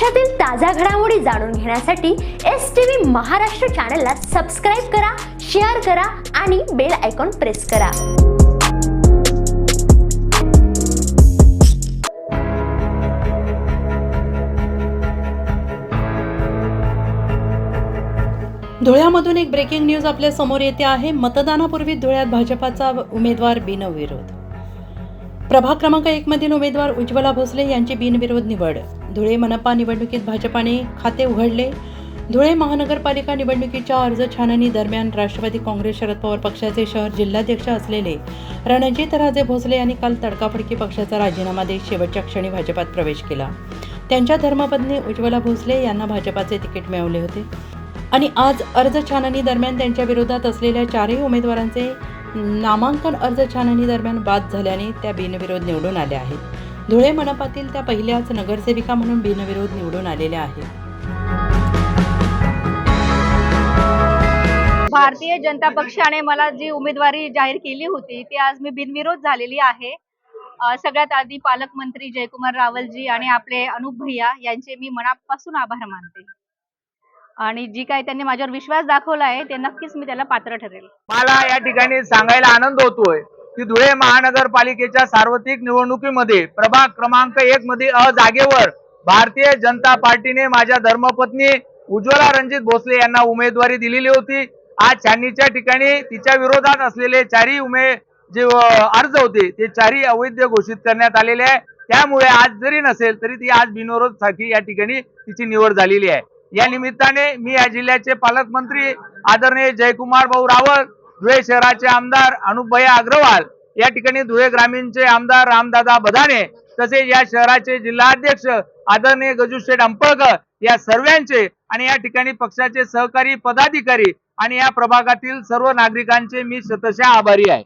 महाराष्ट्रातील ताज्या घडामोडी जाणून घेण्यासाठी एस टी व्ही महाराष्ट्र चॅनलला सबस्क्राईब करा शेअर करा आणि बेल आयकॉन प्रेस करा. धुळ्यामधून एक ब्रेकिंग न्यूज आपल्यासमोर येते आहे. मतदानापूर्वी धुळ्यात भाजपाचा उमेदवार बिनविरोध. प्रभाग क्रमांक एक मधील उमेदवार उज्ज्वला भोसले यांची बिनविरोध निवड. धुळे मनपा निवडणुकीत भाजपाने खाते उघडले. धुळे महानगरपालिका निवडणुकीच्या अर्ज छाननी दरम्यान राष्ट्रवादी काँग्रेस शरद पवार पक्षाचे शहर जिल्हाध्यक्ष असलेले रणजित राजे भोसले यांनी काल तडकाफडकी पक्षाचा राजीनामा देत शेवटच्या क्षणी भाजपात प्रवेश केला. त्यांच्या धर्मपत्नी उज्ज्वला भोसले यांना भाजपाचे तिकीट मिळवले होते. आणि आज अर्ज छाननी दरम्यान त्यांच्या विरोधात असलेल्या चारही उमेदवारांचे नामांकन अर्ज छाननी दरम्यान बाद झाल्याने त्या बिनविरोध निवडून आल्या आहेत. धुळे मनपातील त्या पहिल्याच नगरसेविका म्हणून बिनविरोध निवडून आलेल्या आहेत. भारतीय जनता पक्षाने मला जी उमेदवारी जाहीर केली होती ती आज मी बिनविरोध झालेली आहे. सगळ्यात आधी पालकमंत्री जयकुमार रावलजी आणि आपले अनुप भैया यांचे मी मनापासून आभार मानते. आणि जी काही त्यांनी माझ्यावर विश्वास दाखवला आहे ते नक्कीच मी त्याला पात्र ठरेल. मला या ठिकाणी सांगायला आनंद होतोय. की धुळे महानगरपालिकेच्या सार्वत्रिक निवडणुकीमध्ये प्रभाग क्रमांक एक मध्ये अ जागेवर भारतीय जनता पार्टीने माझ्या धर्मपत्नी उज्ज्वला रणजित भोसले यांना उमेदवारी दिलेली होती. आज छाननीच्या ठिकाणी तिच्या विरोधात असलेले चारही उमे जे अर्ज होते ते चारही अवैध घोषित करण्यात आलेले आहे. त्यामुळे आज जरी नसेल तरी ती आज बिनविरोधसाठी या ठिकाणी तिची निवड झालेली आहे. या निमित्ताने मी या जिल्ह्याचे पालकमंत्री आदरणीय जयकुमार भाऊ रावत धुळे शहराचे आमदार अनुपया अग्रवाल या ठिकाणी धुळे ग्रामीणचे आमदार रामदादा बधाने तसेच या शहराचे जिल्हाध्यक्ष आदरणीय गजूशेठ अंपळकर या सर्वांचे आणि या ठिकाणी पक्षाचे सहकारी पदाधिकारी आणि या प्रभागातील सर्व नागरिकांचे मी शतशः आभारी आहे.